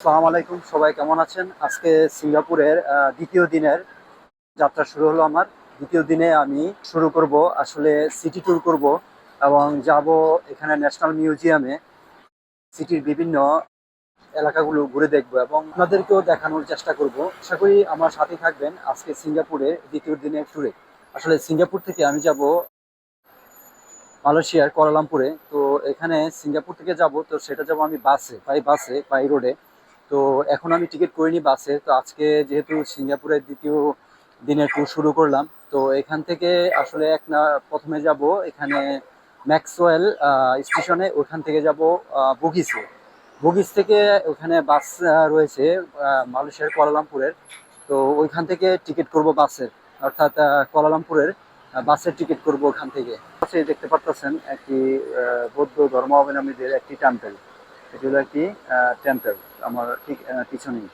আসসালামু আলাইকুম, সবাই কেমন আছেন? আজকে সিঙ্গাপুরের দ্বিতীয় দিনের যাত্রা শুরু হলো আমার। দ্বিতীয় দিনে আমি শুরু করব, আসলে সিটি ট্যুর করব এবং যাব এখানে ন্যাশনাল মিউজিয়ামে সিটির বিভিন্ন এলাকাগুলো ঘুরে দেখব এবং আপনাদেরকেও দেখানোর চেষ্টা করব। আশা করি আমার সাথে থাকবেন আজকে সিঙ্গাপুরের দ্বিতীয় দিনের ট্যুরে আসলে সিঙ্গাপুর থেকে আমি যাব মালয়েশিয়ার, কুয়ালালামপুরে। তো এখানে সিঙ্গাপুর থেকে যাব, তো সেটা যাব আমি বাসে বাই বাসে বাই রোডে তো এখন আমি টিকিট করিনি বাসে, তো আজকে যেহেতু সিঙ্গাপুরের দ্বিতীয় দিনের ট্যুর শুরু করলাম, তো এখান থেকে আসলে এক না, প্রথমে যাব এখানে ম্যাক্সওয়েল স্টেশনে, ওখান থেকে যাব বগিসে। বগিস থেকে ওখানে বাস রয়েছে মালয়েশিয়ার কুয়ালালামপুরের। তো ওইখান থেকে টিকিট করব বাসের অর্থাৎ কুয়ালালামপুরের বাসের টিকিট করব ওখান থেকে। পাশে দেখতে পাচ্ছেন একটি বৌদ্ধ ধর্মাবলম্বীদের একটি টেম্পল এটি হলো একটি টেম্পল আমার ঠিক পিছনেই।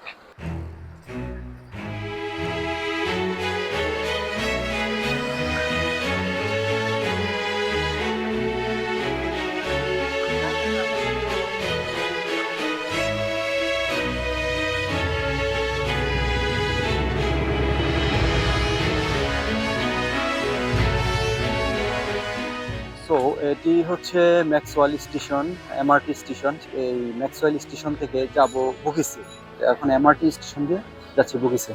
সো এটি হচ্ছে ম্যাক্সওয়াল স্টেশন, এমআরটি স্টেশন। এই ম্যাক্সওয়াল স্টেশন থেকে যাব বুকিসে এখন এমআরটি স্টেশন দিয়ে যাচ্ছি বুকিসে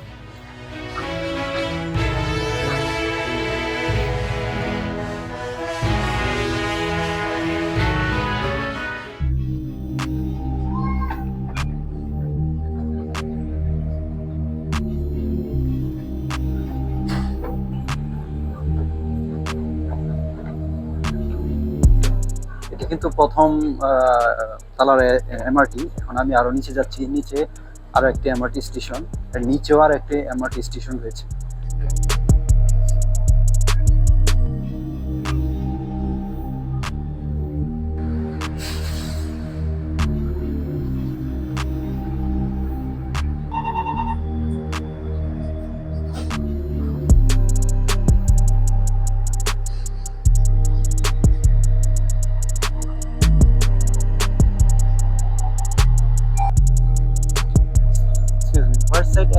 কিন্তু প্রথম তালার এমআরটি এখন আমি আরও নিচে যাচ্ছি, নিচে আরও একটি এমআরটি স্টেশন। আর নিচেও আর একটি এমআরটি স্টেশন রয়েছে। To see it.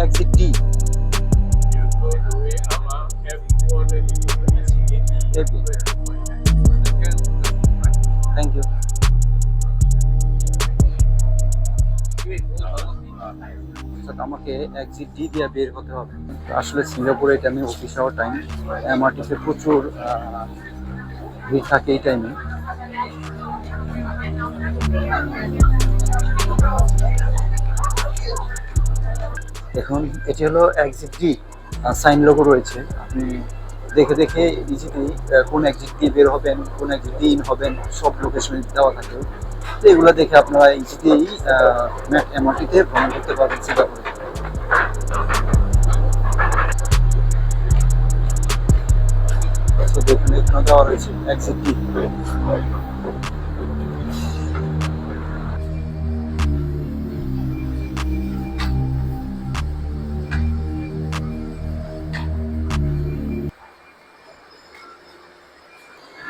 Maybe. Thank you. আমাকে এক্সিট ডি দিয়ে বের হতে হবে আসলে সিঙ্গাপুরে এটা আমি অফিস আওয়ার টাইম এমআরটিতে প্রচুর ভিড় থাকে এই টাইমে দেখুন, এটি হলো এক্সিট ডি সাইন লোগো রয়েছে। আপনি দেখে দেখে ইজিলি কোন এক্সিট দিয়ে বের হবেন, কোন এক্সিট দিয়ে ইন হবেন, সব লোকেশনে দেওয়া থাকে। তো এগুলো দেখে আপনারা ইজিলি এমআরটিতে ভ্রমণ করতে পারবেন সিঙ্গাপুরে দেখুন এখানে দেওয়া রয়েছে exit D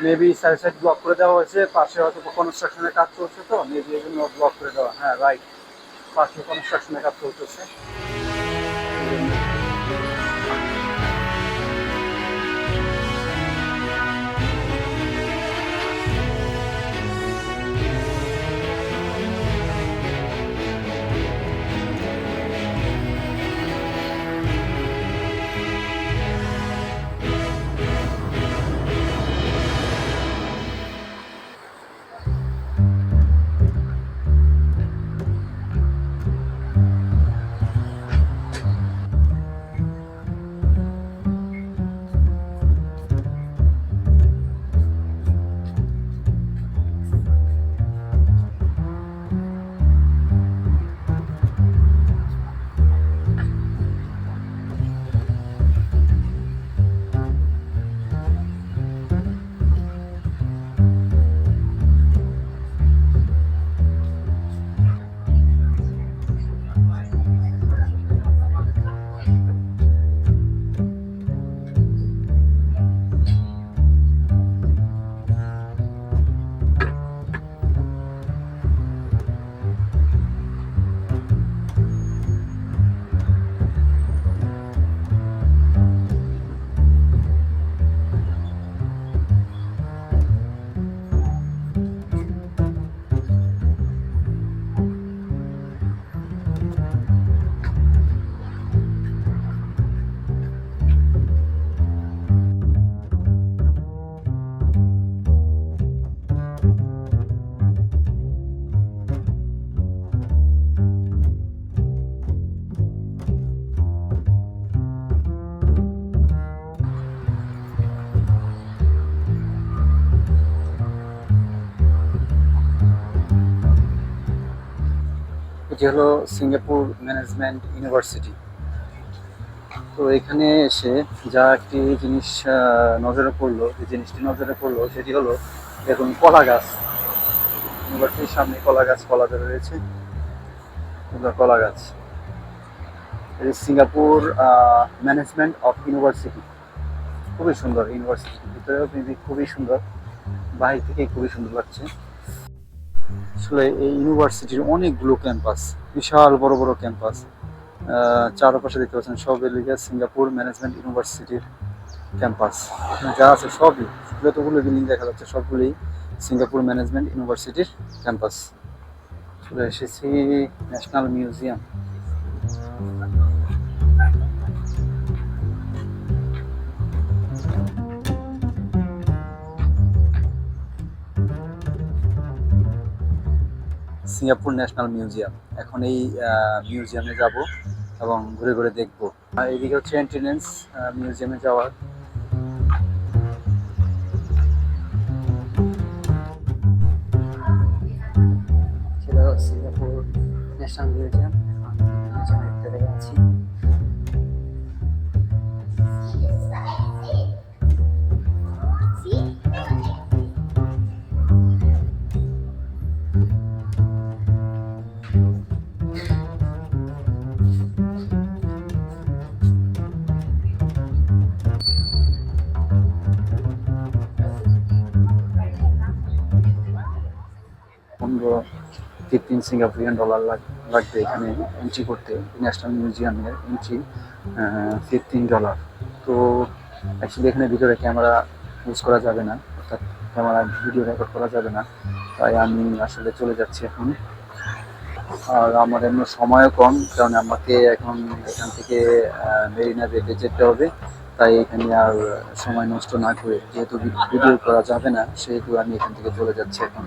maybe side side block করে দেওয়া হয়েছে, পাশে হয়তো কনস্ট্রাকশনের কাজ চলছে তো মেবি এই জন্য ব্লক করে দেওয়া হ্যাঁ রাইট পাশে কনস্ট্রাকশনের কাজ চলতেছে। এটি হলো সিঙ্গাপুর ম্যানেজমেন্ট ইউনিভার্সিটি। তো এখানে এসে যা একটি জিনিস নজরে পড়ল, যে জিনিসটি নজরে পড়ল সেটি হলো, দেখুন, কলা গাছ। ইউনিভার্সিটির সামনে কলা গাছ, কলা ধরে রয়েছে। কলা গাছ। Singapore management of university. খুবই সুন্দর ইউনিভার্সিটির ভিতরেও খুবই সুন্দর। বাহির থেকে খুবই সুন্দর লাগছে। আসলে এই ইউনিভার্সিটির অনেকগুলো ক্যাম্পাস বিশাল বড় বড় ক্যাম্পাস চারপাশে দেখতে পাচ্ছেন সব লিখে সিঙ্গাপুর ম্যানেজমেন্ট ইউনিভার্সিটির ক্যাম্পাস যা আছে সবই, যতগুলো বিল্ডিং দেখা যাচ্ছে সবগুলি সিঙ্গাপুর ম্যানেজমেন্ট ইউনিভার্সিটির ক্যাম্পাস চলে এসেছি national museum Singapore national museum. এখন এই মিউজিয়ামে যাব এবং ঘুরে ঘুরে দেখব। আর এদিকে হচ্ছে এন্ট্রেন্স মিউজিয়ামে যাওয়ার। Singapore national museum. আছি। ফিফটিন সিঙ্গাপুরিয়ান ডলার লাগবে এখানে এন্ট্রি করতে ন্যাশনাল মিউজিয়ামের এন্ট্রি ফিফটিন ডলার তো অ্যাকচুয়ালি এখানে ভিতরে ক্যামেরা ইউজ করা যাবে না, অর্থাৎ ক্যামেরা ভিডিও রেকর্ড করা যাবে না। তাই আমি আসলে চলে যাচ্ছি এখন। আর আমার এমন সময়ও কম, কারণ আমাকে এখন এখান থেকে মেরিনা বেতে যেতে হবে। তাই এখানে আর সময় নষ্ট না করে, যেহেতু ভিডিও করা যাবে না, সেহেতু আমি এখান থেকে চলে যাচ্ছি এখন।